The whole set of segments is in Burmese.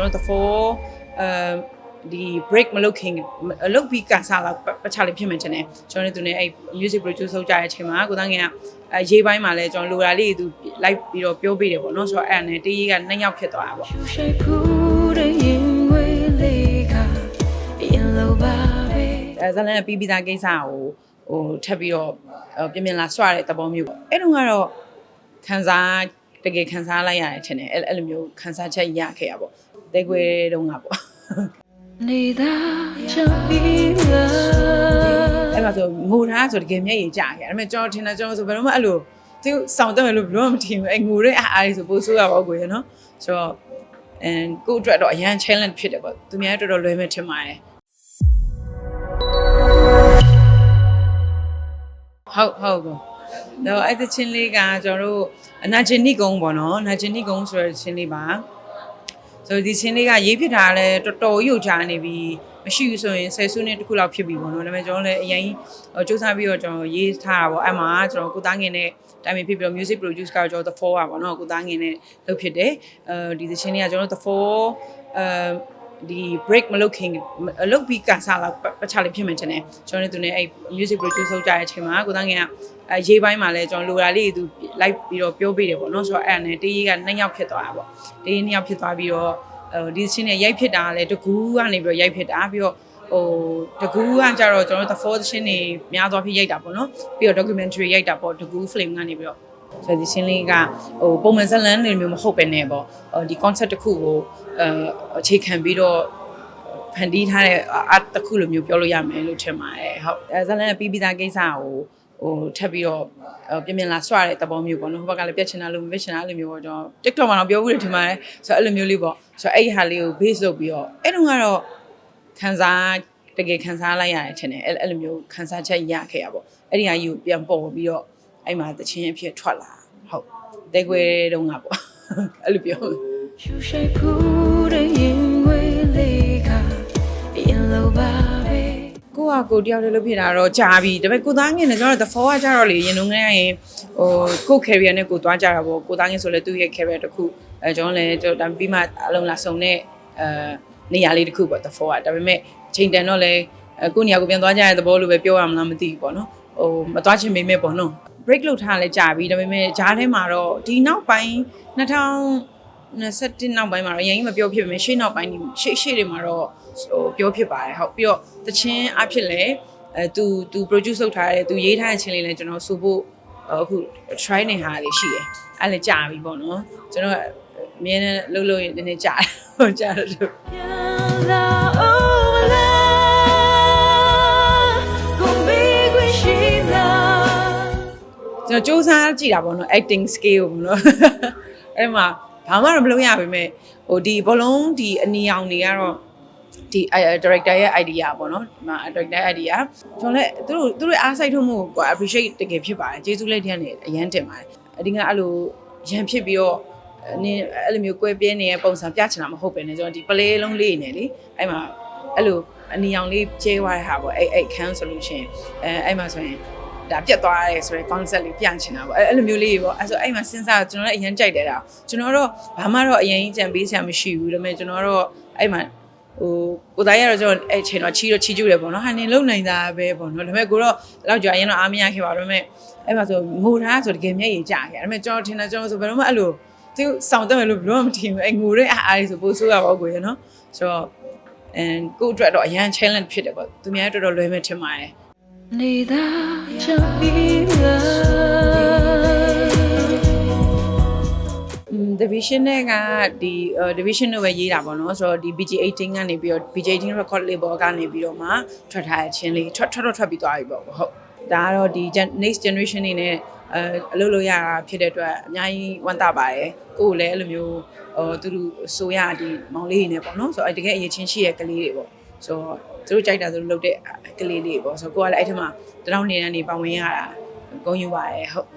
ကျွန်တော်တို့ the four အဲဒီ break မလုပ်ခင်အလုပ်ပြီးကန်စားလာပချလေးဖြစ်မှန်တယ်ကျွန်တော်တို့သူနဲ့အဲ့ music producer လုပ်ကြတဲ့အချိန်မှာကိုသားငယ်ကအဲရေးပိုင်းမှာလဲကျွန်တော်လိုရာလေးသူ live ပြီးတော့ပြောပေးတယ်ပေါ့နော်ဆိုတော့အဲ့ဒါနဲ့တေးကြီးကနှစ်ယောက်ဖြစ်သွားတာပေါ့ရှူရှိဖူးတဲ့ရင်ဝေးလေးကရင်လိုပါပဲအဲဇလန်ကပြီးပြီးသားကိစ္စကိုဟိုထပ်ပြီးတော့ဟိုပြင်ပြင်လာဆွတဲ့သဘောမျိုးပေါ့အဲ့တော့ကတော့ခန်းစား တကယ်ခန်းစားလိုက်ရတယ်ထင်တယ်အဲ့အဲ့လိုမျိုးခန်းစားချက်ရခဲ့ရပေါ့တဲခွေတုန်းကပေါ့နေသာချင်ပြီးလားအဲ့မှာဆိုငိုထားဆိုတကယ်မျက်ရည်ကျခဲ့အဲ့ဒါပေမဲ့ကျွန်တော်ထင်တာကျွန်တော်ဆိုဘယ်တော့မှအဲ့လိုသူစောင့်တက်မယ်လို့ဘယ်တော့မှမထင်ဘူးအဲ့ငိုတဲ့အားအားလေးဆိုပိုဆိုးရပါဘူးကိုရနော်ဆိုတော့အန်ကိုယ့်အတွက်တော့အရန် challenge ဖြစ်တယ်ပေါ့သူများတော်တော်လွယ်မဲ့ထင်ပါတယ်ဟုတ်ဟုတ်ကော တော့အဲ့ဒီချင်းလေးကကျွန်တော်တို့အနာဂျင်နီကုန်းပေါ့နော်အနာဂျင်နီကုန်းဆိုတဲ့ချင်းလေးပါဆိုတော့ဒီချင်းလေးကရေးဖြစ်တာလဲတော်တော်ရုပ်ချနေပြီမရှိဘူးဆိုရင်ဆယ်စုနှစ်တစ်ခုလောက်ဖြစ်ပြီပေါ့နော်ဒါပေမဲ့ကျွန်တော်လည်းအရင်ဟိုစူးစမ်းပြီးတော့ကျွန်တော်ရေးထားတာပေါ့အဲ့မှာကျွန်တော်ကိုသားငင်နဲ့တိုင်ပင်ဖြစ်ပြီးတော့ music produce ကကျွန်တော် The Four ပါပေါ့နော်ကိုသားငင်နဲ့လုပ်ဖြစ်တယ်အဲဒီသချင်းလေးကကျွန်တော် The Four အဲ ဒီ break မလုပ်ခင်အလုပ်ပြီးကန်စားလာပချလေးဖြစ်မှန်တယ်ကျွန်တော်တို့သူနဲ့အဲ့ music produce လုပ်ကြတဲ့အချိန်မှာကိုသားငင်ကအဲရေးပိုင်းမှာလဲကျွန်တော်လိုရာလေးသူ live ပြီးတော့ပြောပေးတယ်ပေါ့နော်ဆိုတော့အဲ့ဒါနဲ့တေးကြီးကနှစ်ယောက်ဖြစ်သွားတာပေါ့တေးကြီးနှစ်ယောက်ဖြစ်သွားပြီးတော့အဲဒီချင်းနဲ့ရိုက်ဖြစ်တာလဲတကူးကနေပြီးတော့ရိုက်ဖြစ်တာပြီးတော့ဟိုတကူးကကြတော့ကျွန်တော်တို့ the fourth ချင်းနေများသွားဖြစ်ရိုက်တာပေါ့နော်ပြီးတော့ documentary ရိုက်တာပေါ့တကူး film ကနေပြီးတော့ ဆိုဒီချင်းလေးကဟိုပုံမှန်ဇက်လန်တွေမျိုးမဟုတ်ပဲねပေါ့ဟိုဒီ concept တစ်ခုကိုအဲအခြေခံပြီးတော့ဖန်တီးထားတဲ့ art တစ်ခုလိုမျိုးပြောလို့ရမယ်လို့ထင်ပါတယ်ဟုတ်အဲဇက်လန်ကပြီးပြီးသားကိစ္စကိုဟိုထပ်ပြီးတော့ပြင်ပြင်လာဆွတဲ့သဘောမျိုးပေါ့နော်ဟိုဘက်ကလည်းပြက်ချင်တာလို့မပြက်ချင်တာအဲ့လိုမျိုးပေါ့ကျွန်တော် TikTok မှာတော့ပြောဘူးတယ်ထင်ပါတယ်ဆိုတော့အဲ့လိုမျိုးလေးပေါ့ဆိုတော့အဲ့ဒီဟာလေးကို base လုပ်ပြီးတော့အဲ့တုန်းကတော့ခန်းစားတကယ်ခန်းစားလိုက်ရတယ်ထင်တယ်အဲ့အဲ့လိုမျိုးခန်းစားချက်ရခဲ့ရပေါ့အဲ့ဒီဟာကြီးကိုပြန်ပေါ်ပြီးတော့ အဲ့မှာတချင်းအဖြစ်ထွက်လာဟုတ်တဲခွေတုန်းကပေါ့အဲ့လိုပြောရှူရှိဖူးတဲ့ရင်ဝေးလေးကရင်လိုပါပဲကိုကကိုတယောက်တည်းလုပ်ဖြစ်တာတော့ကြာပြီဒါပေမဲ့ကိုသားငင်နဲ့ကျွန်တော်တို့ the fall ကကြတော့လေရင်လုံးနဲ့ရင်ဟိုကို carrier နဲ့ကိုသွားကြတာပေါ့ကိုသားငင်ဆိုလဲသူ့ရဲ့ carrier တစ်ခုအဲကျွန်တော်လည်းကျွန်တော်ဒါပြီးမှအလုံးလာစုံတဲ့အဲနေရာလေးတစ်ခုပေါ့ the fall ကဒါပေမဲ့ချိန်တန်တော့လဲကိုနေရာကိုပြန်သွားကြတဲ့သဘောလိုပဲပြောရမလားမသိဘူးပေါ့နော်ဟိုမသွားချင်မိမဲ့ပေါ့နော် break လုပ်ထားလဲကြာပြီဒါပေမဲ့ဂျားထဲမှာတော့ဒီနောက်ပိုင်း2021နောက်ပိုင်းမှာတော့အရင်ကြီးမပြောဖြစ်ပေမဲ့ရှေ့နောက်ပိုင်းရှေ့ရှေ့တွေမှာတော့ဟိုပြောဖြစ်ပါတယ်ဟုတ်ပြီးတော့တချင်းအဖြစ်လဲအဲသူသူ produce လုပ်ထားတယ်သူရေးထားတဲ့ချင်းလေးလည်းကျွန်တော်ဆိုဖို့အခု try နေဟာလေးရှိတယ်အဲ့လည်းကြာပြီပေါ့နော်ကျွန်တော်အမြဲတမ်းလှုပ်လို့ရင်နည်းနည်းကြာတယ်ဟိုကြာတယ် ကျွန်တော်စူးစမ်းကြည့်တာပေါ့နော် acting skill ပေါ့နော်အဲ့မှာဘာမှတော့မလုပ်ရပါပဲဟိုဒီဘလုံးဒီအနီအောင်တွေကတော့ဒီ director ရဲ့ idea ပေါ့နော်ဒီမှာ director idea ကျွန်တော်လည်းသူတို့သူတို့အားစိုက်ထုတ်မှုကို appreciate တကယ်ဖြစ်ပါတယ်ကျေးဇူးလက်ထက်နဲ့အရန်တင်ပါတယ်အဒီကအဲ့လိုရန်ဖြစ်ပြီးတော့နင်းအဲ့လိုမျိုးကွဲပြဲနေတဲ့ပုံစံပြချင်တာမဟုတ်ပဲねကျွန်တော်ဒီ play လုံးလေးနေလေအဲ့မှာအဲ့လိုအနီအောင်လေးကျဲသွားတဲ့ဟာပေါ့အဲ့အဲ့ခန်းဆိုလို့ရှိရင်အဲအဲ့မှာဆိုရင် ဒါပြတ်သွားရဲဆိုတဲ့ concept လေးပြန်ချင်တာပေါ့အဲ့အဲ့လိုမျိုးလေးပေါ့အဲ့ဆိုအဲ့မှာစဉ်းစားကျွန်တော်လည်းအရင်ကြိုက်တယ်ဒါကျွန်တော်တော့ဘာမှတော့အရင်ကြံပေးစရာမရှိဘူးဒါပေမဲ့ကျွန်တော်တော့အဲ့မှာဟိုကိုသားရတော့ကျွန်တော်အဲ့ချိန်တော့ချီတော့ချီကျူတယ်ပေါ့နော်ဟာနေလုံနိုင်တာပဲပေါ့နော်ဒါပေမဲ့ကိုတော့လောက်ကြာရင်တော့အားမရခဲ့ပါဘူးဒါပေမဲ့အဲ့မှာဆိုငိုထားဆိုတကယ်မျက်ရည်ကျခဲ့ဒါပေမဲ့ကျွန်တော်ထင်တာကျွန်တော်ဆိုဘယ်တော့မှအဲ့လိုသူစောင့်တက်မယ်လို့ဘယ်တော့မှမထင်ဘူးအဲ့ငိုတဲ့အားအားလေးဆိုပိုဆိုးရပါဘူးကိုရနော်ဆိုတော့အန်ကိုအတွက်တော့အရန် challenge ဖြစ်တယ်ပေါ့သူများတော်တော်လွယ်မဲ့ထင်ပါတယ် နေသာချင်ပြီးလား음 division နဲ့ကဒီ division လို့ပဲရေးတာပေါ့နော်ဆိုတော့ဒီ BG18 ကနေပြီးတော့ BG18 record label ကနေပြီးတော့မှထွက်ထားတဲ့ချင်းလေးထွက်ထွက်တော့ထွက်ပြီးသွားပြီပေါ့ဟုတ်ဒါကတော့ဒီ next generation နေနဲ့အဲအလုပ်လုပ်ရတာဖြစ်တဲ့အတွက်အများကြီးဝမ်းသာပါတယ်ကိုယ်လည်းအဲ့လိုမျိုးဟိုသူတို့ဆိုရဒီမောင်လေးတွေနဲ့ပေါ့နော်ဆိုတော့အဲ့တကယ်အရေးချင်းရှိရဲ့ကလေးတွေပေါ့ ဆိုတော့သူတို့ကြိုက်တာသူတို့လုပ်တဲ့ကလေးလေးပေါ့ဆိုတော့ကိုကလည်းအဲ့ထက်မှာတရောင်းနေနေပါဝင်ရတာဂုဏ်ယူပါတယ်ဟုတ်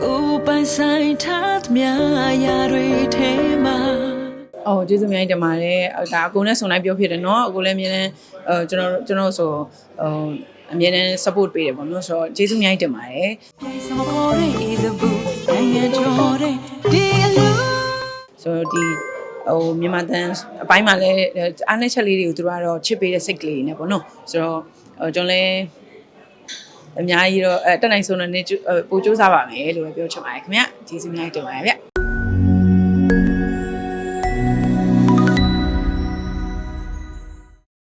ကိုယ်ပိုင်ဆိုင်ထားသမျှရာတွေထဲမှာ အော်ကျေးဇူးအများကြီးတင်ပါတယ်ဟိုဒါအကိုနဲ့ဆုံလိုက်ပြောဖြစ်တယ်เนาะအကိုလည်းအမြဲတမ်းအဲကျွန်တော်ကျွန်တော်ဆိုဟိုအမြဲတမ်း support ပေးတယ်ပေါ့နော်ဆိုတော့ကျေးဇူးအများကြီးတင်ပါတယ် ပြေဆောင်ပေါ်တဲ့ is a boot နိုင်ငံကျော်တဲ့ဒီအလူ ဆိုတော့ဒီ ဟိုမြန်မာတန်အပိုင်းမှာလည်းအားနဲ့ချက်လေးတွေကိုသူတို့ကတော့ချစ်ပေးတဲ့စိတ်ကလေးနဲ့ပေါ့နော်ဆိုတော့ဟိုကျွန်တော်လည်းအများကြီးတော့အဲတက်နိုင်ဆုံးတော့နေပို့စူးစမ်းပါမယ်လို့ပဲပြောချင်ပါတယ်ခင်ဗျကျေးဇူးများတင်ပါတယ်ဗျ